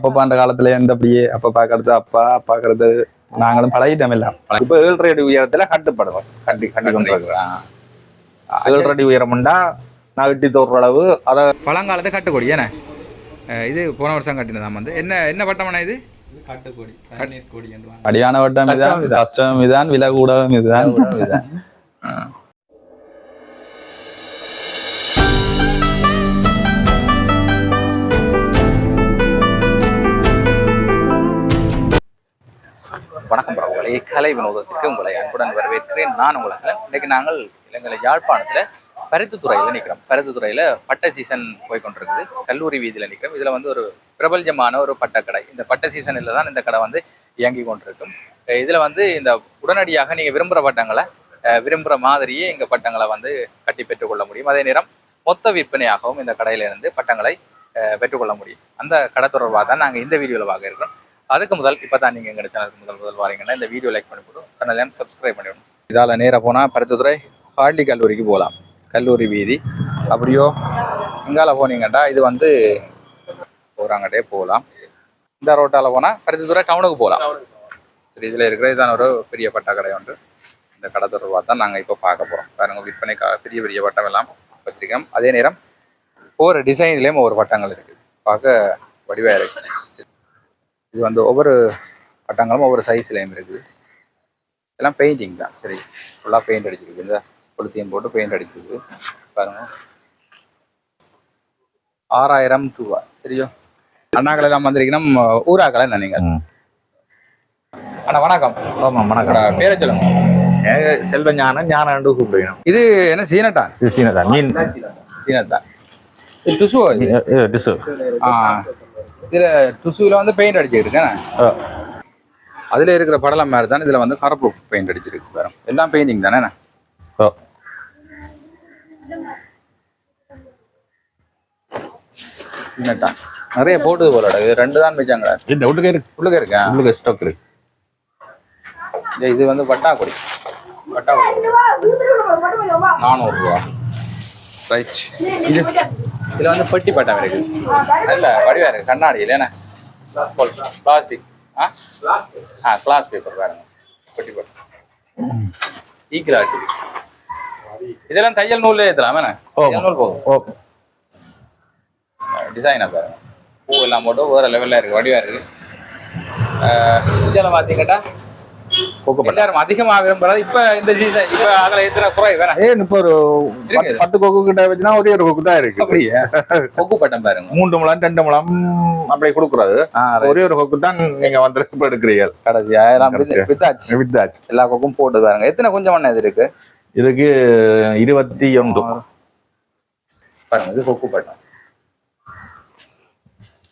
அப்பா அந்த காலத்துல எந்த அப்படியே அப்பா பாக்குறது அப்பா பாக்குறது நாங்களும் பழகிட்டோம் எல்லாம். இப்ப ஏழரை அடி உயரத்துல கட்டுப்படுவோம். கட்டி கட்டி கொண்டு இருக்கிறோம் ஏழரை அடி உயரம்னா நகட்டி தோற அளவு அதை பழங்காலத்து கட்டுக்கொடி அஹ் இது போன வருஷம் கட்டினதாம் வந்து. என்ன என்ன பட்டமண்ணா இது? அடியான வட்டம் இதுதான். கஷ்டம் இதுதான். கஷ்டம் இதுதான் விலை கூடவும் இதுதான் வணக்கம் பரவாயில்லை கலை வினோதத்திற்கு உங்களை அன்புடன் வரவேற்கிறேன். நான் உங்களை இன்னைக்கு நாங்கள் இலங்கை யாழ்ப்பாணத்தில் பருத்தித்துறையில் நிற்கிறோம் பருத்தித்துறையில் பட்ட சீசன் போய் கொண்டிருக்குது. கல்லூரி வீதியில் நிற்கிறோம் இதில் வந்து ஒரு பிரபல்யமான ஒரு பட்டக்கடை. இந்த பட்ட சீசனில் தான் இந்த கடை வந்து இயங்கி கொண்டிருக்கும். இதில் வந்து இந்த உடனடியாக நீங்கள் விரும்புகிற பட்டங்களை விரும்புகிற மாதிரியே இங்கே பட்டங்களை வந்து கட்டி பெற்றுக்கொள்ள முடியும். அதே நேரம் மொத்த விற்பனையாகவும் இந்த கடையிலிருந்து பட்டங்களை பெற்றுக்கொள்ள முடியும். அந்த கடை தொடர்பாக தான் நாங்கள் இந்த வீடியோவில் பார்க்க இருக்கிறோம். அதுக்கு முதல் இப்போ தான் நீங்கள் எங்கள் சேனலுக்கு முதல் முதல் வரீங்கன்னா இந்த வீடியோ லைக் பண்ணி போட்டு சேனலையும் சப்ஸ்கிரைப் பண்ணிவிடணும் இதால் நேராக போனால் பருத்தித்துறை ஹார்லி கல்லூரிக்கு போகலாம் கல்லூரி வீதி. அப்படியோ இங்கால போனீங்கன்னா இது வந்து போகிறாங்கட்டே போகலாம் இந்த ரோட்டால் போனால் பருத்தித்துறை டவுனுக்கு போகலாம் சரி இதில் இருக்கிற இதான் ஒரு பெரிய பட்டா கடை ஒன்று. இந்த கடை தொடர்பாக தான் நாங்கள் இப்போ பார்க்க போகிறோம் பாருங்க விற்பனைக்காக பெரிய பெரிய பட்டம் எல்லாம் வச்சிருக்கோம் அதே நேரம் ஒவ்வொரு டிசைன்லேயும் ஒவ்வொரு பட்டங்கள் இருக்குது பார்க்க வடிவாக இருக்குது இது வந்து ஒவ்வொரு பட்டங்களும் ஒவ்வொரு சைஸ்லேயும் இருக்குது. எல்லாம் பெயிண்டிங் தான். சரி ஃபுல்லாக பெயிண்ட் அடிச்சிருக்கு. இந்த கொளுத்தியும் போட்டு பெயிண்ட் அடிச்சிருக்கு. பாருங்க. ஆறாயிரம் ரூபா சரியோ? அண்ணாக்கள் எல்லாம் வந்திருக்கணும். ஊராக்களை நினைங்க. அண்ணா வணக்கம். ஆமா வணக்கம். பேரை சொல்லுங்க. செல்வ ஞானம் ஞானம் கூப்பிடுவேன் இது என்ன சீனட்டா சீனதான் மீன். சீனட்டா டுசு டிசு ஆ. இதில் டுசுவில் வந்து பெயிண்ட் அடிச்சிருக்கேன். அதில் இருக்கிற படலம் மாதிரி தான் இதில் வந்து கருப்பு பெயிண்ட் அடிச்சிருக்கு பாருங்க எல்லாம் பெயிண்டிங் தானே நிறைய போட்டுது போல இது ரெண்டு தான் வச்சாங்க இந்த உள்ளுக்கு இருக்கு. உள்ளுக்க இருக்கேன் உள்ளுக்கு ஸ்டாக் இருக்கு. இது வந்து வட்டாக்குடி வட்டாக்குடி நானூறுரூவா ரைட் இது இதில் வந்து பெட்டி பட்டம் இருக்கு. நல்ல வடிவா இருக்கு. கண்ணாடி இல்லைண்ணே பிளாஸ்டிக் ஆ? ஆ கிளாஸ் பேப்பர் பாருங்க. பெட்டி பட்டம். ஈக்கில் ஆச்சு இதெல்லாம் தையல் நூல்லே ஏற்றலாம் வேணே ஓ. தையல் நூல் போதும். ஓ. டிசைனை பாருங்க. பூ எல்லாம் போட்டு வேற லெவல்ல இருக்கு. வடிவா இருக்கு. ஆஹ் இதெல்லாம் பாத்தீங்கன்னா கொக்கு எல்லாரும் அதிகமா விரும்புறது. இப்ப இந்த சீசன் இப்ப அதுல எத்தனை குறை? வேணாம் ஏன் இப்போ ஒரு இருக்கு. பத்து- கொக்கு கிட்ட வச்சுனா ஒரே ஒரு கொக்கு தான் இருக்கு. அப்படியே? கொக்கு பட்டம் பாருங்க. மூன்று முழம் ரெண்டு முழம் அப்படி right. ஒரே ஒரு கொக்கு தான் நீங்க வந்து இப்ப வித்தாச்சு. வித்தாச்சு. எல்லா கொக்கும் போட்டு பாருங்க. எத்தனை கொஞ்சம் மண்ணு இது இருக்கு? இதுக்கு இருபத்தி ஒன்று. பாருங்க இது கொக்கு பட்டம்.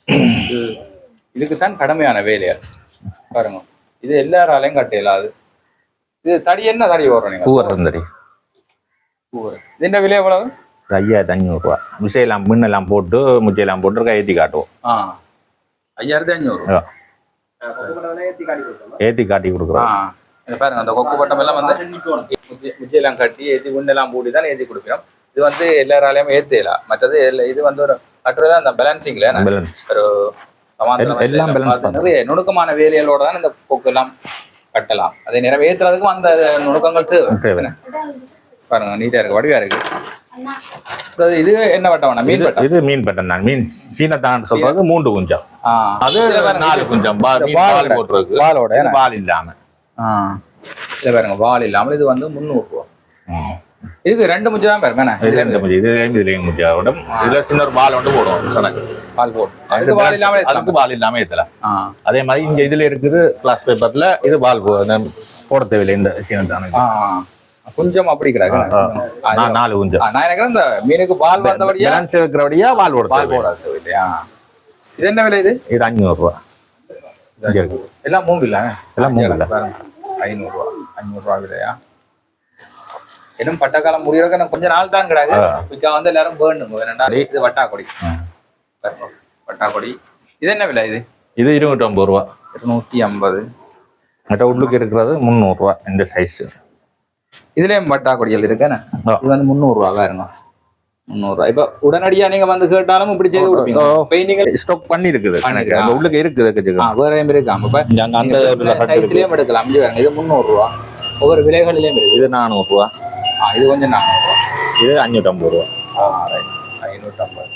இது- இதுக்கு தான் கடமையான வேலையா பாருங்க. இது எல்லாராலையும் கட்ட இயலாது. இது தடி என்ன தடி வரும் நீங்க? பூவரசந்தடி பூவரசு. இது என்ன விலை எவ்வளவு? ஐயாயிரத்தி அஞ்சூறுரூவா விசையெல்லாம் மின்னெல்லாம் போட்டு முச்சையெல்லாம் போட்டு கையேற்றி காட்டுவோம். ஆ. ஐயாயிரத்தி அஞ்சூறு. ஏற்றி காட்டி கொடுக்குறோம். பாருங்க அந்த கொக்கு பட்டம் எல்லாம் வந்து முச்சி- முச்சியெல்லாம் கட்டி ஏற்றி குண்டெல்லாம் பூட்டி தான் ஏற்றி கொடுக்கிறோம். இது வந்து எல்லாராலையும் ஏற்றலாம் மற்றது இது வந்து ஒரு கட்டுறது அந்த பேலன்சிங்ல ஒரு எல்லாம் நுணுக்கமான வேலைகளோட தான் இந்த கொக்கு எல்லாம் கட்டலாம். அதே நேரம் ஏத்துறதுக்கும் அந்த நுணுக்கங்கள் தேவை? பாருங்க நீட்டா இருக்கு வடிவா இருக்கு. இது என்ன வட்டம் மீன் வட்டம்? இது மீன் பட்டன் தான். மீன் சீனத்தான் சொல்றது மூன்று குஞ்சம். அது நாலு குஞ்சம். பால். போட்டிருக்கு. என்ன? பால் இல்லாம. ஆ. இதுல பாருங்க வால் இல்லாமல் இது வந்து முந்நூறு ரூபா. இதுக்கு ரெண்டு முஞ்சு தான் பாருங்க என்ன? இதுல இந்த குஞ்சு இதுலயும் குஞ்சு உடம்பு இதுல சின்ன ஒரு பால் வந்து போடுவோம் சொன்னேன். பால் போட்டு அதுக்கு வால் இல்லாமல் அதுக்கு. பால் இல்லாம ஆ. அதே மாதிரி இங்க இதுல இருக்குது கிளாஸ் பேப்பர்ல இது பால் போட தேவையில்லை இந்த சீனத்தான ஆ கொஞ்சம் அப்படி. நா- நாலு குஞ்சம் நான் நினைக்கிறேன் இந்த மீனுக்கு பால் வந்தபடியா இருக்கிறபடியா பால் போட பால். போடாது இல்லையா இது என்ன விலை இது? இது அஞ்சூறு ரூபா எல்லாம் மூங்கில்ல எல்லாம் மூங்கில்ல. ஐநூறுரூவா ஐநூறுரூவா விலையா? இன்னும் பட்டக்காலம் முடியறதுக்கு இன்னும் கொஞ்ச நாள் தான் கிடாது ஆ. இப்போ வந்து எல்லாரும் பேர்னுங்க என்னடா இது வட்டாக்கொடி. வட்டாக்கொடி. இது என்ன விலை இது? இது இருநூற்றி ஐம்பது ரூபா. இருநூற்றி ஐம்பது. மற்ற உள்ளுக்கு இருக்கிறது முந்நூறு ரூபா இந்த சைஸ் இதுலயும் வட்டாக்கொடிகள் இருக்குன்னு. இது வந்து முந்நூறுரூவா பாருங்க. முந்நூறுரூவா இப்போ உடனடியா நீங்க வந்து கேட்டாலும் இப்படி செய்து கொடுப்பீங்க. பெயிண்டிங் ஸ்டாக் பண்ணி இருக்குது எனக்கு? அந்த உள்ளுக்கு இருக்குது கொஞ்சம். ஆ வேற இருக்காம இப்போ அந்த. சைஸ்லயும் எடுக்கலாம். இது முந்நூறுரூவா ஒவ்வொரு விலைகளிலையும் இருக்கு. இது நானூறுரூவா ஆ இது கொஞ்சம் நானூறுரூவா இது அஞ்சூற்றம்பது ரூபா. ஆ ரைட் ஐநூற்றம்பது.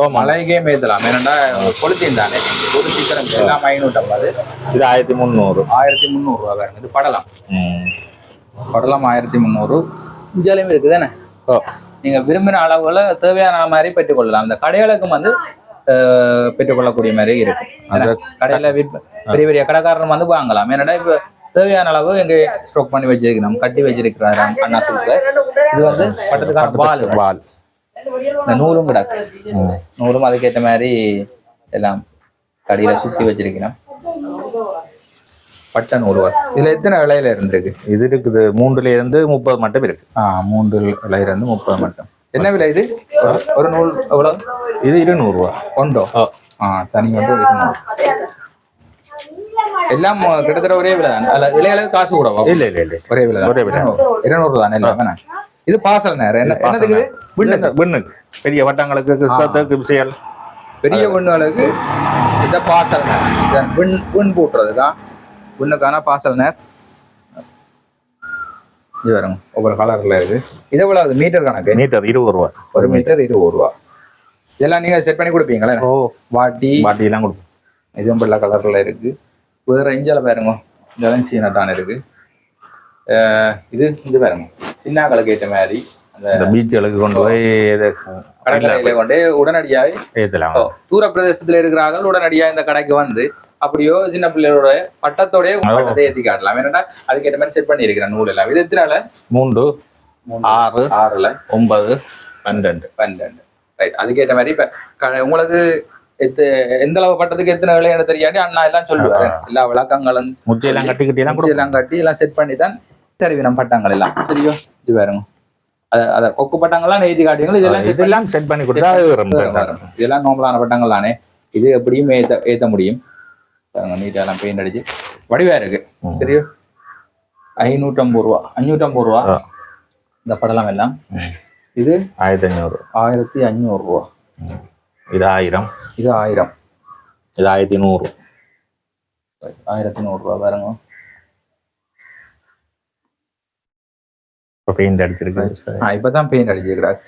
ஓ மலைக்கே மேய்த்தலாம். ஏன்னா கொளுத்தின் தானே ஒரு சீக்கிரம் எல்லாம் ஐநூற்றம்பது. இது ஆயிரத்தி முந்நூறு. ஆயிரத்தி முந்நூறுரூவா பாருங்க இது படலாம். படலாம் ஆயிரத்தி முந்நூறு. இஞ்சாலையும் இருக்குது தானே ஓ. நீங்க விரும்பின அளவுல தேவையான மாதிரி பெற்றுக்கொள்ளலாம். அந்த கடைகளுக்கும் வந்து பெற்றுக்கொள்ளக்கூடிய மாதிரி இருக்கு. அந்த கடையில பெரிய பெரிய கடைக்காரர் வந்து வாங்கலாம். ஏன்னா இப்ப தேவையான அளவு எங்க ஸ்டாக் பண்ணி வச்சிருக்கிறோம் கட்டி வச்சிருக்கிறாரு அண்ணா சொல்லுங்க இது வந்து பட்டத்துக்கான பால் வால் இந்த நூலும் கிடக்கு நூலும் அதுக்கேற்ற மாதிரி எல்லாம் கடையில சுத்தி வச்சிருக்கிறோம். பட்டை நூறு இதுல எத்தனை விலையில இருந்திருக்கு? இது இருக்குது. மூன்றுல இருந்து முப்பது மட்டும் இருக்கு. ஆ மூன்று விலையில இருந்து முப்பது மட்டும். என்ன விலை இது? ஒரு- நூல் எவ்வளவு? இது இருநூறுவா ஒன்றோ. ஆ. தனி ஒன்று இருநூறு. எல்லாம் கிட்டத்தட்ட ஒரே விலை தான் அல்ல காசு கூடவா இல்ல இல்ல இல்ல ஒரே விலை ஒரே விலை. இருநூறு தானே இல்லை இது பாசல் நேரம் என்ன என்னதுக்கு இது? விண்ணுக்கு பெரிய வட்டங்களுக்கு சத்துக்கு விசையல் பெரிய விண்ணுகளுக்கு இந்த பாசல் நேரம் விண் விண் பூட்டுறதுக்கா விண்ணுக்கான பாசல் நேர் இது வருங்க ஒவ்வொரு கலர்ல இருக்கு இது எவ்வளவு மீட்டர் கணக்கு மீட்டர் இருபது ரூபா ஒரு மீட்டர் இருபது ரூபா இதெல்லாம் நீங்க செட் பண்ணி கொடுப்பீங்களே ஓ வாட்டி பாட்டிலாம் கொடுப்போம் இதுவும் வெள்ளை கலர்ல இருக்கு வேற இஞ்சால பாருங்க. இஞ்சாலும் சீனட்டான இருக்கு. இது இது பாருங்க. சின்னாக்களுக்கு ஏற்ற மாதிரி அந்த இந்த பீச்சுகளுக்கு கொண்டு போய் கடற்கரையில கொண்டு உடனடியாக ஏத்தலாம். ஓ, தூர பிரதேசத்துல இருக்கிறார்கள் உடனடியா இந்த கடைக்கு வந்து அப்படியோ சின்ன பிள்ளைகளோட பட்டத்தோடய பட்டத்தை ஏத்தி காட்டலாம். ஏன்னா அதுக்கேற்ற மாதிரி செட் பண்ணி இருக்கிறேன் நூல் எல்லாம். இது எத்தனால மூன்று. ஆறு. ஆறுல? ஒன்பது. பன்னெண்டு. பன்னெண்டு. ரைட் அதுக்கேற்ற மாதிரி இப்ப க- உங்களுக்கு எத்து எந்த அளவு பட்டத்துக்கு எத்தனை விளையாட தெரியாது அண்ணா எல்லாம் சொல்லுவாரு. எல்லா விளக்கங்களும் முச்சையெல்லாம் கட்டி கட்டி எல்லாம் எல்லாம் கட்டி எல்லாம் செட் பண்ணி தான் தருவினம் பட்டங்கள் எல்லாம். சரியோ இது பாருங்க. அத கொக்கு பட்டங்கள்லாம் நெய்தி காட்டுவீங்க இதெல்லாம் இதெல்லாம் செட் பண்ணி கொடுத்தா. இதெல்லாம் நார்மலான பட்டங்கள் தானே. இது எப்படியும் ஏத்த ஏத்த முடியும். பாருங்க நீட்டா எல்லாம் பெயிண்ட் அடிச்சு. வடிவா இருக்கு. சரியோ ஐநூற்றம்பது ரூபா. அஞ்சூற்றம்பது ரூபா. இந்த படலாம் எல்லாம். இது ஆயிரத்தி அஞ்சூறு ஆயிரத்தி அஞ்சூறு ரூபா. இது ஆயிரம் இது ஆயிரம் இது ஆயிரத்தி நூறு ஆயிரத்தி நூறு ரூபா பாருங்க இப்போ பெயிண்ட் அடிச்சிருக்கு ஆ இப்பதான் பெயிண்ட் அடிச்சுக்கிறாரு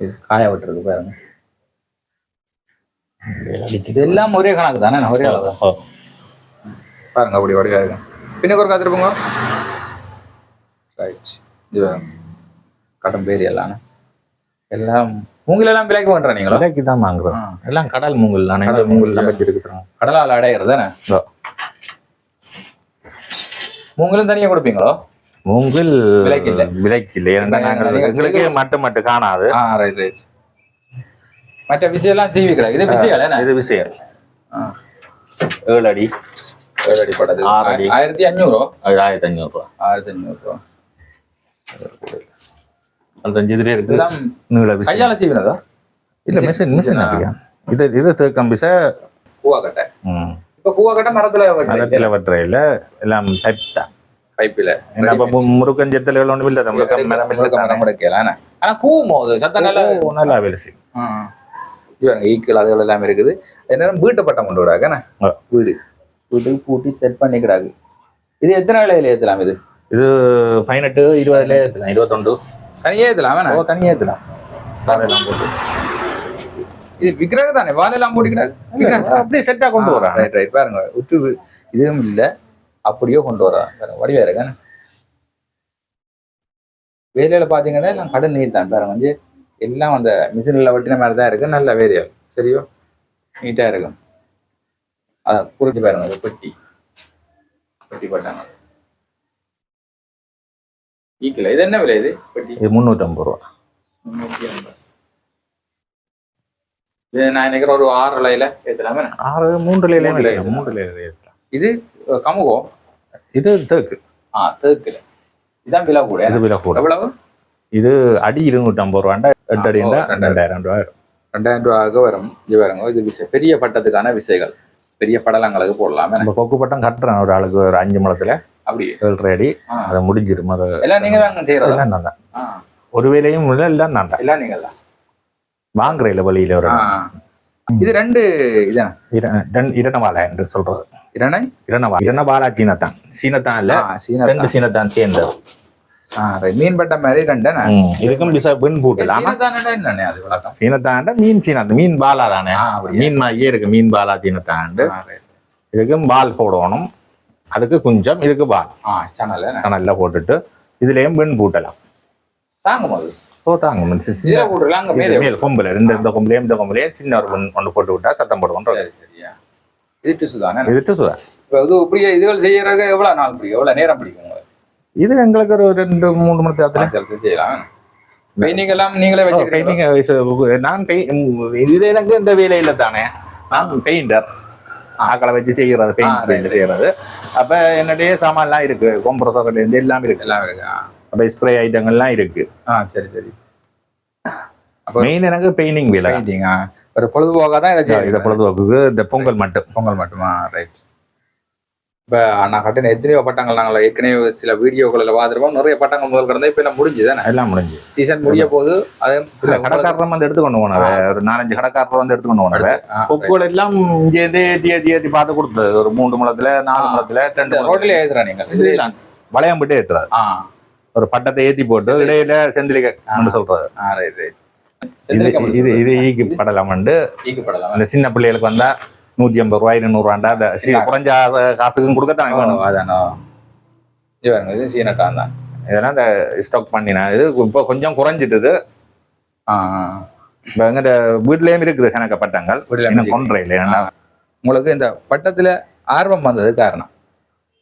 இது காய விட்டுறது பாருங்க இது எல்லாம் ஒரே கணக்கு தானே ஒரே அளவு தான். பாருங்க அப்படி வடிவா இருக்கு பின்னுக்கு ஒரு காத்திருப்போங்க ரைட் இது கட்டம் பேரி எல்லாம் எல்லாம் மூங்கில் எல்லாம் விலைக்கு பண்ற நீங்களா விலைக்கு தான் வாங்குறோம். எல்லாம் கடல் மூங்கல் தானே. கடல் மூங்கில் மூங்கல் வச்சிருக்கிறோம். கடலால் அடையிறது தானே. மூங்கிலும் தனியா கொடுப்பீங்களோ? மூங்கில் விலைக்கு இல்ல. விலைக்கு இல்லை. நாங்கள் நீங்க எங்களுக்கு மட்டு மட்டு காணாது. மற்ற விஷயம் எல்லாம் ஜீவிக்கிறாங்க இது விஷயம் இது விஷயம். ஆ, ஏழு அடி. ஏழு அடி பட்டது ஆறு அடி. ஆயிரத்தி அஞ்சூறு? ஆயிரத்தி அஞ்சூறு ரூபா. ஆயிரத்தி அஞ்சூறு பதினஞ்சு இதுலேயே இருக்கு. நீள விஷயம். கையால சீவினதா இல்ல மிஷின் மிஷின் அப்படியா இது இது தேக்கம் பிச கூவாக்கட்டை இப்ப கூவாக்கட்டை மரத்துல மரத்தில் வட்டுறையில் எல்லாம் டைப் தான். பைப்பில. என்ன இப்போ முருக்கன் ஜெத்தல்கள் ஒன்றும் இல்லை முருக்கன் மரம் இல்லை. முடக்கலாம் ஆனா கூவும் போது சத்தம் நல்லா நல்லா வேலை செய்யும். பாருங்க ஈக்கள் அதுகள் எல்லாம் இருக்குது. என்னன்னா வீட்டு பட்டம் கொண்டு விடாக்கண்ணே ஆ. வீடு. வீட்டுக்கு பூட்டி செட் பண்ணிக்கிறாங்க. இது எத்தனை விலையில ஏத்தலாம் இது? இது பதினெட்டு இருபதுல ஏற்றலாம் இருபத்தொண்டு தனியே வேணா ஓ தனியாக ஏற்றலாம் காலையெல்லாம் போட்டு. இது விக்கிரக தானே வாழெல்லாம் போட்டுக்கிறாங்க அப்படியே செட்டாக கொண்டு வராங்க ரைட் ரைட் பாருங்க வி- இதுவும் இல்ல. அப்படியோ கொண்டு வரா பாருங்க வடிவா இருக்கானே வேலையில பாத்தீங்கன்னா எல்லாம் கடன் நீட் தான். பாருங்க வந்து எல்லாம் அந்த மிஷினில் வெட்டின மாதிரி தான் இருக்கு. நல்ல வேரியல் சரியோ? நீட்டா இருக்கும். அத புரிஞ்சு பாருங்க அது பெட்டி பெட்டி போட்டாங்க. ஈக்கில் இது என்ன விலை இது? இது முந்நூற்றம்பது ரூபா. ஐம்பது. இது நான் நினைக்கிறேன் ஒரு ஆறு விலையில ஏத்தலாமே ஆறு மூன்றுல மூன்றுல ஏற்றலாம் மூன்றுல ஏற்றலாம் இது அஹ், கமுகம் இது தேக்கு. ஆ தேக்குல இதான் விலை கூட. இது விலை கூட. எவ்வளவு? இது அடி இருநூற்றம்பது ரூபாண்டா எட்டு ஆ, அடிண்டா ரெண்டாயிரம். ரூபாய் வரும். ரெண்டாயிரம் ரூபாய்க்கு வரும். இது வருங்க இது விசை. பெரிய பட்டத்துக்கான விசைகள். பெரிய படலங்களுக்கு போடலாமே நம்ம கொக்கு பட்டம் கட்டுறேன். ஒரு ஆளுக்கு ஒரு அஞ்சு முளத்துல அப்படி ஏழரை அடி ஆ. அதை எல்லாம் நீங்க தான் செய்யறதா? எல்லாம் நான் தான். ஆ. ஒரு வேலையும் இல்லை எல்லாம் நான் தான். எல்லாம் நீங்கள் தான். வாங்குறையில வழியில ஒரு இது ரெண்டு இதானே? இரணவாலா என்று சொல்றது. இரணை? இரணவா இரணவாலா சீனத்தான். சீனத்தான் இல்ல ரெண்டு சீனத்தான் சேர்ந்தது. மீன் பட்ட மாதிரி ரெண்டு இதுக்கும் பிசா பூட்டலாமா சீனத்தாண்ட மீன் சீனத்து மீன் பாலா தானே? மீன் மாதிரியே இருக்கு மீன் பாலா சீனத்தாண்டு. இதுக்கும் பால் போடணும். அதுக்கு குஞ்சம் இதுக்கு ஆ சனல் சணல்ல போட்டுட்டு இதுலயும் பெண் பூட்டலாம். தாங்கும் அது ஓ தாங்க சீரை போட்டுருலாம் அங்க மேலே கொம்புல இந்த இந்த கொம்புலயும் இந்த கொம்புலயும் சின்ன ஒரு ஒன்று போட்டு விட்டா சத்தம் போடுவோம். இது டிஷ்யூ தானே இது சுதா இப்போ இது இப்படி இதுகள் செய்யறதுக்கு எவ்வளவு நாள் பிடிக்கும்? எவ்வளவு நேரம் பிடிக்கும் இது எங்களுக்கு ஒரு ரெண்டு மூணு மணி ஆட்களுக்கு செய்யலாம். பெயிண்டிங் எல்லாம் நீங்களே பெயிண்டிங் நான் பெய்- இது எனக்கு இந்த வேலையில தானே நான் பெயிண்டர். ஆக்களை வச்சு செய்யறது பெயிண்ட் செய்யறது அப்ப என்னுடைய சாமான்லாம் இருக்கு compressor இருந்து எல்லாம் இருக்கு எல்லாம் இருக்கு. அப்ப ஸ்ப்ரே ஐட்டங்கள்லாம் இருக்கு ஆ சரி சரி அப்ப- மெயின் எனக்கு பெயிண்டிங் வேலை ஒரு பொழுதுபோக்காக தான் இதை. பொழுதுபோக்குக்கு இந்த பொங்கல் மட்டும் பொங்கல் மட்டுமா ரைட் இப்போ நான் கட்டின எத்தனையோ பட்டங்கள் நாங்கள் ஏற்கனவே சில வீடியோக்களில் பார்த்துருப்போம். நிறைய பட்டங்கள் முதல் கிடந்தா இப்போ எல்லாம் முடிஞ்சு தானே? எல்லாம் முடிஞ்சு சீசன் முடிய போகுது. அது இல்ல, கடைக்காரர் வந்து எடுத்துக்கொண்டு போனவ ஒரு நாலஞ்சு கடைக்காரர் வந்து எடுத்துக்கொண்டு right. கொக்குகள் எல்லாம் இங்க இருந்து ஏத்தி ஏத்தி ஏத்தி பார்த்து கொடுத்தது. ஒரு மூணு முளத்துல நாலு. முளத்துல ரெண்டு இந்த. ரோட்லயே எழுதுறா நீங்கள்? வளையம் விட்டு ஏத்துறாரு. ஆ. ஒரு பட்டத்தை ஏத்தி போட்டு இடையில செந்திலிக்க சொல்றது ஆ ரைட் ரைட் இது இது இது ஈக்கு படலாம் வந்து அந்த சின்ன பிள்ளைகளுக்கு வந்தா நூத்தி ஐம்பது ரூபாய் இருநூறு ரூபாண்டா? அந்த சி- குறைஞ்ச காசுக்கும் கொடுக்கத்தான் வேணும் அதானோ. இது பாருங்க இது சீனட்டான் தான் இதெல்லாம் இந்த ஸ்டாக் பண்ணினேன் இது இப்போ கொஞ்சம் குறைஞ்சிட்டுது. இப்போ எங்கிட்ட வீட்லயும் இருக்குது கணக்க பட்டங்கள். வீட்டுல கொன்றையில் ஏன்னா உங்களுக்கு இந்த பட்டத்துல ஆர்வம் வந்தது காரணம்?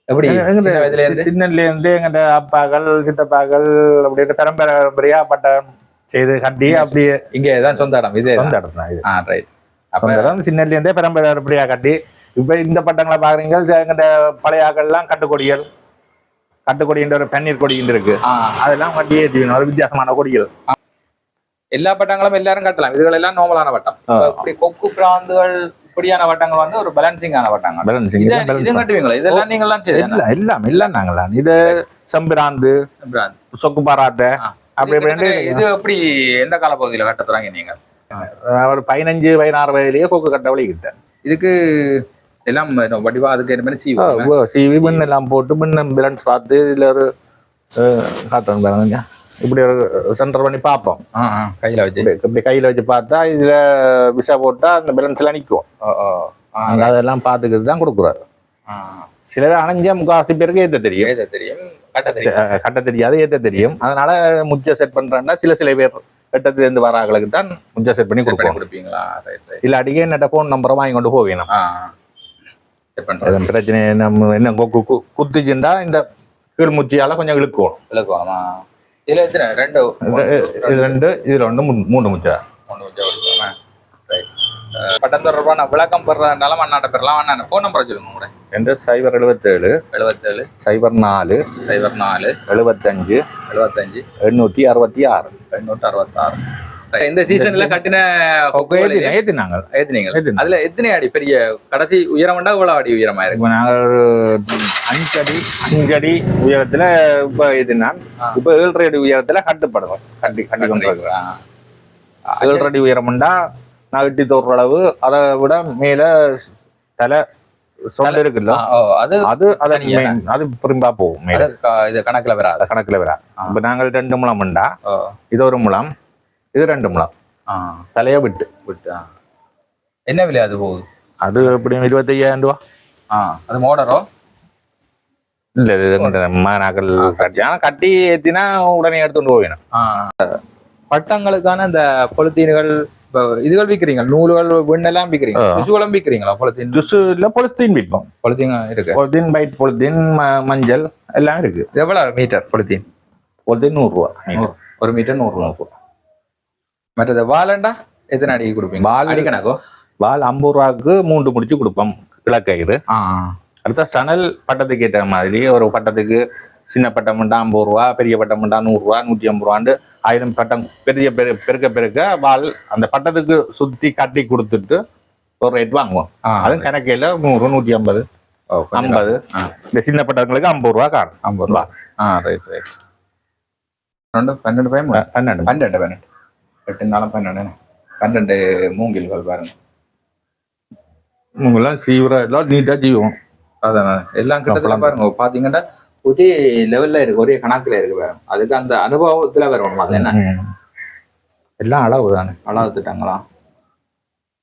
எப்படி? சின்ன வயதுல இருந்து? சின்னல இருந்து எங்க அப்பாக்கள் சித்தப்பாக்கள் அப்படி பரம்பரையா பட்டம் செய்து கட்டி அப்படியே இங்கே தான் சொந்த இடம் இதே சொந்த இடம் தான் இது. ஆ ரைட் அப்ப சொந்த இடம் சின்னல இருந்தே பரம்பரையா கட்டி? இப்ப இந்த பட்டங்களை பாக்குறீங்க எங்கிட்ட பழைய ஆக்கள்லாம் கட்டுக்கொடிகள். கட்டுக்கொடின்ற ஒரு பன்னீர் கொடின்னு இருக்கு. அதெல்லாம் கட்டி ஏற்றி ஒரு வித்தியாசமான கொடிகள். எல்லா பட்டங்களும் எல்லாரும் கட்டலாம். இதுகள் எல்லாம் ஆ. இப்ப இப்படி கொக்கு பிராந்துகள் இப்படியான வட்டங்கள் வந்து ஒரு பேலன்சிங்கான பட்டங்கள். பேலன்சிங் இதை- கட்டுவீங்களா? இதெல்லாம் நீங்க எல்லாம் எல்லாம் எல்லாம் நாங்களாம் இது செம்பிராந்து சொக்கு பாராத்த அப்படி இது எப்படி எந்த கால பகுதியில கட்ட தொடங்க நீங்க ஒரு பதினஞ்சு பதினாறு வயதிலேயே கொக்கு கட்ட வழிக்கிட்டேன் இதுக்கு எல்லாம் வடிவா அதுக்கு என்ன சீவு சிவி பின் எல்லாம் போட்டு பின் பேலன்ஸ் பார்த்து இதுல ஒரு காட்டன் பாருங்க இப்படி ஒரு சென்டர் பண்ணி பார்ப்போம். கையில வச்சு. இப்படி கையில வச்சு பார்த்தா இதுல விசா போட்டா அந்த பேலன்ஸ் எல்லாம் நிற்கும் அதெல்லாம் பார்த்துக்கிட்டு தான் கொடுக்குறாரு. சிலர் அணைஞ்ச முக்காவாசி பேருக்கு ஏத்த தெரியும். எழுத தெரியும் கட்ட கட்ட தெரியாது ஏத்த தெரியும். அதனால முச்ச செட் பண்றேன்னா சில சில பேர் வெட்டத்துல இருந்து வர ஆளுக்கு தான் முச்ச செட் பண்ணி கொடுப்போம். கொடுப்பீங்களா? ரைட் ரைட் இல்லாட்டிக்கு என்னட்ட ஃபோன் நம்பரை வாங்கி கொண்டு போவேணும். பிரச்சனை நம்ம என்ன குத்துச்சுண்டா இந்த கீழ் முச்சியால கொஞ்சம் இழுக்கும் விளக்குவாமா இதுல எத்தனை? ரெண்டு இது ரெண்டு. இதுல ஒன்று மூணு- மூணு முச்சா பட்டம் தொடர்பான விளக்கம் பெறனால அண்ணாட்ட பெறலாம் அண்ணா ஃபோன் நம்பர் சொல்லுங்க கூட ரெண்டு சைபர் எழுபத்தேழு எழுபத்தேழு சைபர் நாலு சைபர் நாலு. எழுபத்தஞ்சு எழுபத்தஞ்சு எண்ணூத்தி அறுபத்தி ஆறு எண்ணூற்றி அறுபத்தாறு. இந்த சீசன்ல கட்டின ஏத்தினாங்க. ஏத்துனீங்க. அதுல எத்தனை அடி? பெரிய கடைசி உயரம்டா இவ்வளவு அடி உயரமா இருக்கு? நாங்கள் ஒரு அஞ்சடி அஞ்சடி உயரத்துல இப்ப இதுனா. இப்ப ஏழரை அடி உயரத்துல கட்டுப்படுவோம் கட்டி கட்டி கொண்டு. ஏழரை அடி உயரம்டா நான் எட்டி தோற அளவு அதை விட மேல தலை சொந்த இருக்குல்ல? அது அது அதை அது புரிம்பா போகும் இது கணக்குல வராது. அது கணக்குல வரா ஆ. இப்ப நாங்கள் ரெண்டு முழம் உண்டா? இது ஒரு முழம் இது ரெண்டு முழம். தலைய விட்டு. விட்டு. என்ன விலை அது போகுது? அது எப்படியும் இருபத்தையாயிரம் ரூபா? ஆ அது மோடரோ? இல்ல இது நாக்கள் கட்டி. ஆனா கட்டி ஏத்தினா உடனே எடுத்துட்டு போவேணும் பட்டங்களுக்கான இந்த பொலித்தீன்கள் இதுகள் விக்கிறீங்க நூல்கள் வெண்ணெல்லாம் விக்கிறீங்க ஆ. பிசுகளும் விக்கிறீங்களா பொலித்தீன் ஜுஸ் இல்ல பொலித்தீன் விற்போம். பொலித்தீன் இருக்கு. பொலித்தீன் பைட் பொலித்தீன் மஞ்சள் எல்லாம் இருக்கு. எவ்வளவு மீட்டர் பொலித்தீன்? பொலித்தீன் நூறு ரூபா நூறு. ஒரு மீட்டர் நூறு ரூபா மற்றது வாலண்டா எத்தனை அடிக்கு கொடுப்பீங்க? வால் அடிக்கணக்கோ? வால் ஐம்பது ரூபாய்க்கு மூன்று முடிச்சு கொடுப்போம் கிழக்கயிறு அடுத்த சணல் பட்டத்துக்கு ஏற்ற மாதிரி ஒரு பட்டத்துக்கு சின்ன பட்டம் உண்டா ஐம்பது ரூபா பெரிய பட்டம் உண்டா நூறுரூவா நூற்றி ஐம்பது ரூபாண்டு ஆயிரம் பட்டம் பெரிய பெரு பெருக்க பெருக்க வால் அந்த பட்டத்துக்கு சுத்தி கட்டி கொடுத்துட்டு ஒரு ரேட் வாங்குவோம். அதுவும் கணக்கையில் நூறு நூற்றி ஐம்பது. ஐம்பது. இந்த சின்ன பட்டங்களுக்கு ஐம்பது ரூபா காணும். ஐம்பது ரூபா. ஆ ரைட் ரைட் ரெண்டு பன்னெண்டு பயம் பன்னெண்டு. பன்னெண்டு பன்னெண்டு. எட்டு நாளும் பன்னெண்டு பன்னெண்டு மூங்கில்கள் பாருங்க. உங்களாம் சீவரா எல்லாம் நீட்டாக செய்வோம் அதான். எல்லாம் கிட்டத்தட்ட அப்பளம். பாருங்க பாத்தீங்கன்னா ஒரே லெவல்ல இருக்கு ஒரே கணக்குல இருக்கு பாருங்க அதுக்கு அந்த அனுபவத்துல வரணும் அது என்ன. எல்லாம் அளவு தானே அளவுத்துட்டாங்களா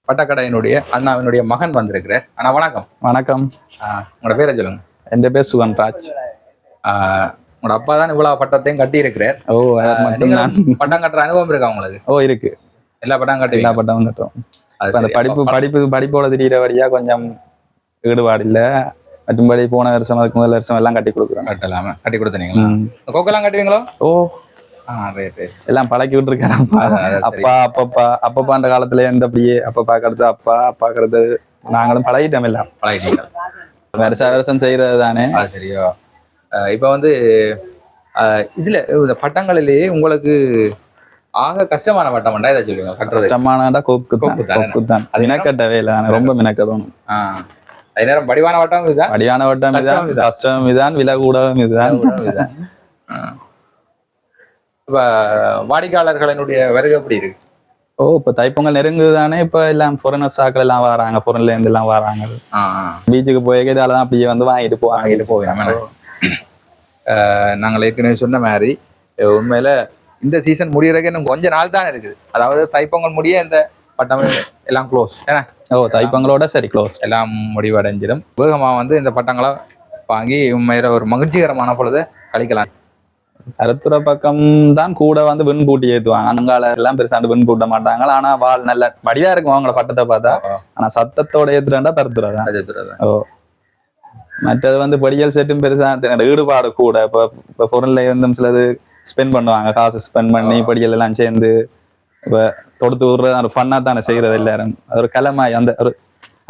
பட்டக்கடையினுடைய அண்ணாவினுடைய மகன் வந்திருக்கிறார். அண்ணா வணக்கம். வணக்கம். உங்களோட பேரை சொல்லுங்க. என் பேர் சுகன்ராஜ் ஆஹ் உங்களோட அப்பா தான் இவ்வளவு பட்டத்தையும் கட்டி இருக்கிறார் ஓ பட்டம் கட்டுற அனுபவம் இருக்கா உங்களுக்கு? ஓ இருக்கு. எல்லா பட்டம் கட்டி எல்லா பட்டமும் அது இப்ப அந்த. படிப்பு படிப்பு படிப்போட திடீரபடியா கொஞ்சம் ஈடுபாடு இல்ல. மற்றும்படி போன வருஷம் அதுக்கு முதல் வருஷம் எல்லாம் கட்டி கொடுக்குறோம். கட்டலாம. கட்டி கொடுத்தீங்களா. கொக்கெல்லாம் கட்டுவீங்களோ? ஓ. எல்லாம் பழக்கி விட்டுருக்காரு அப்பா. அப்பா அப்பப்பா அப்பப்பான்ற காலத்துல எந்த அப்படியே அப்பப்பா கடத்து அப்பா அப்பாக்கிறது நாங்களும் பழகிட்டோம் எல்லாம். பழகிட்டீங்க வருஷ வருஷம் செய்யறது தானே. சரியோ. இப்ப வந்து இதுல இந்த பட்டங்களிலேயே உங்களுக்கு ஆக கஷ்டமான பட்டம் இதை சொல்லுங்க கஷ்டமானடா தான் கொக்கு தானே. அது மினக்கட்ட வேலை ரொம்ப மினக்கடணும் நேரம் படிவான வட்டம் இதுதான் படியான வட்டம் இதுதான். கஷ்டம் இதுதான் விலை கூடவும் இதுதான். இப்ப வாடிக்கையாளர்களினுடைய வருகை எப்படி இருக்கு ஓ இப்ப தைப்பொங்கல் நெருங்குது தானே இப்ப எல்லாம் ஃபாரினர்ஸ் ஆக்கள் எல்லாம் வராங்க ஃபாரின்ல இருந்து எல்லாம் வராங்க பீச்சுக்கு போய் இதால தான் அப்படியே வந்து வாங்கிட்டு போவாங்க வாங்கிட்டு போவேன் நாங்கள் ஏற்கனவே சொன்ன மாதிரி உண்மையில இந்த சீசன் முடியறதுக்கு இன்னும் கொஞ்ச நாள் தான் இருக்குது அதாவது தைப்பொங்கல் முடிய இந்த பட்டம் எல்லாம் க்ளோஸ் ஏன்னா ஓ தைப்பொங்கலோட சரி க்ளோஸ் எல்லாம் முடிவடைஞ்சிடும். வேகமாக வந்து இந்த பட்டங்களை வாங்கி உண்மையில ஒரு மகிழ்ச்சிகரமான பொழுது கழிக்கலாம். கருத்துற பக்கம் தான் கூட வந்து வெண் பூட்டி ஏத்துவாங்க. அங்கால எல்லாம் பெருசாண்டு வெண் பூட்ட மாட்டாங்க. ஆனா வால் நல்ல வடிவா இருக்கும் அவங்கள பட்டத்தை பார்த்தா. ஆனா சத்தத்தோட ஏத்துறாண்டா பருத்துறா தான். அஜித்துறது மற்றது வந்து படியல் செட்டும் பெருசா தெரியல. ஈடுபாடு கூட. இப்ப இப்ப பொருள்ல இருந்தும் சிலது ஸ்பெண்ட் பண்ணுவாங்க. காசு ஸ்பெண்ட் பண்ணி. படியல் எல்லாம் சேர்ந்து இப்ப தொடுத்து விடுறது ஒரு ஃபன்னா தானே செய்யறது எல்லாரும். அது ஒரு கிழமை அந்த ஒரு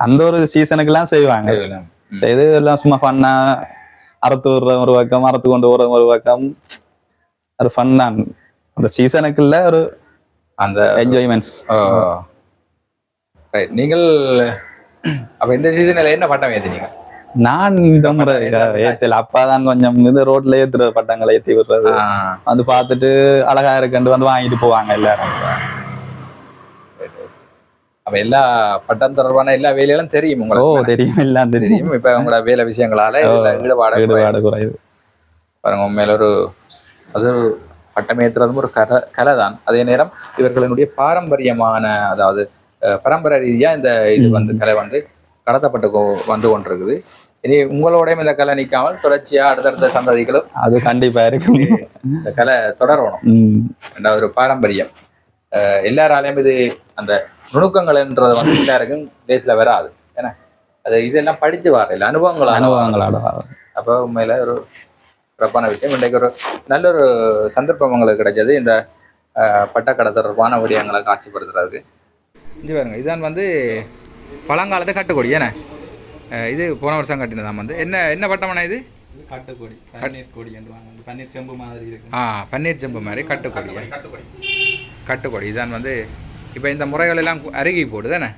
அந்த ஒரு சீசனுக்கு எல்லாம் செய்வாங்க. செய்து எல்லாம் சும்மா ஃபன்னா அறுத்து விடுறது ஒரு பக்கம் அறுத்து கொண்டு போறது ஒரு பக்கம். ஒரு ஃபன் தான். அந்த சீசனுக்குள்ள ஒரு அந்த என்ஜாய்மெண்ட்ஸ் நீங்கள் அப்ப இந்த சீசன்ல என்ன பட்டம் ஏத்தினீங்க? நான் இந்த முறை ஏத்தல. அப்பா தான் கொஞ்சம் இது ரோட்ல ஏத்துறது பட்டங்களை ஏத்தி விடுறது. வந்து பார்த்துட்டு அழகா இருக்குன்னு வந்து வாங்கிட்டு போவாங்க எல்லாரும். அப்ப எல்லா பட்டம் தொடர்பான எல்லா வேலைகளும் தெரியும் ஓ உங்களுக்கு தெரியும் எல்லாம் தெரியும். இப்ப உங்களோட வேலை விஷயங்களால ஈடுபாடு ஈடுபாடு குறையுது பாருங்க உண்மையில ஒரு அது ஒரு பட்டம் ஏற்றுறதும் ஒரு கலை கலை தான் அதே நேரம் இவர்களினுடைய பாரம்பரியமான அதாவது பரம்பரை ரீதியா இந்த இது வந்து கலை வந்து கடத்தப்பட்டு வந்து கொண்டிருக்குது. இனி உங்களோடையும் இந்த கலை நிற்காமல் தொடர்ச்சியா அடுத்தடுத்த சந்ததிகளும் அது கண்டிப்பா இருக்கும். இந்த கலை தொடரணும். ஒரு பாரம்பரியம். எல்லாராலையும் இது அந்த நுணுக்கங்கள்ன்றது வந்து எல்லாருக்கும் தேசில வராது. ஏன்னா அது இதெல்லாம் படிச்சு வர இல்லை அனுபவங்கள் அனுபவங்களோட அப்போ உண்மையில ஒரு சிறப்பான விஷயம். இன்றைக்கு ஒரு நல்ல ஒரு சந்தர்ப்பம் உங்களுக்கு கிடைச்சது. இந்த பட்டக்கடை தொடர்பான விடயங்களை காட்சிப்படுத்துறதுக்கு. இது பாருங்க இதான் வந்து பழங்காலத்து கட்டுக்கொடி ஏன்னா அஹ், இது போன வருஷம் கட்டினதாம் வந்து. என்ன என்ன பட்டமான இது? இது காட்டுக்கொடி பன்னீர் கொடி என்று பன்னீர் செம்பு மாதிரி இருக்கு. ஆ பன்னீர் செம்பு மாதிரி கட்டுக்கொடி கட்டுக்கொடி. இதான் வந்து இப்போ இந்த முறைகள் எல்லாம் அருகி போடுது தானே?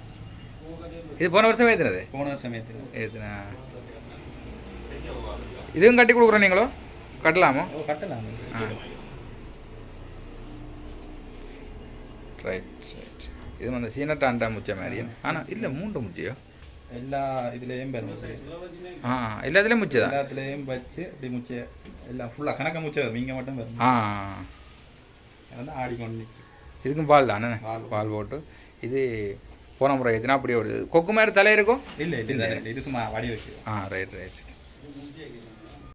இது போன வருஷம் ஏற்றினது போன சமயத்தில் ஏற்றினா இதுவும் கட்டி கொடுக்குறோம் நீங்களோ? கட்டலாமோ? கட்டலாம். ஆ. ரைட் ரைட் இது வந்து சீனட்டாண்டா முச்ச மாதிரி. ஆனால் இல்லை மூன்று முச்சியோ? எல்லா இதுலேயும் பேர் முச்சை. ஆ எல்லாத்துலேயும் முச்சதா? எல்லாத்துலேயும் வச்சு அப்படி முச்சை. எல்லாம் ஃபுல்லாக கணக்க முச்சை வரும். இங்கே மட்டும் வரும். ஆ. வந்து ஆடிக்கொண்டு இதுக்கும் பால் தானே பால். பால் போட்டு. இது போன முறை எதுனா அப்படியே ஒரு கொக்கு மாதிரி தலை இருக்கும் இல்லை இது சும்மா வடி வைக்கும் ஆ ரைட் ரைட்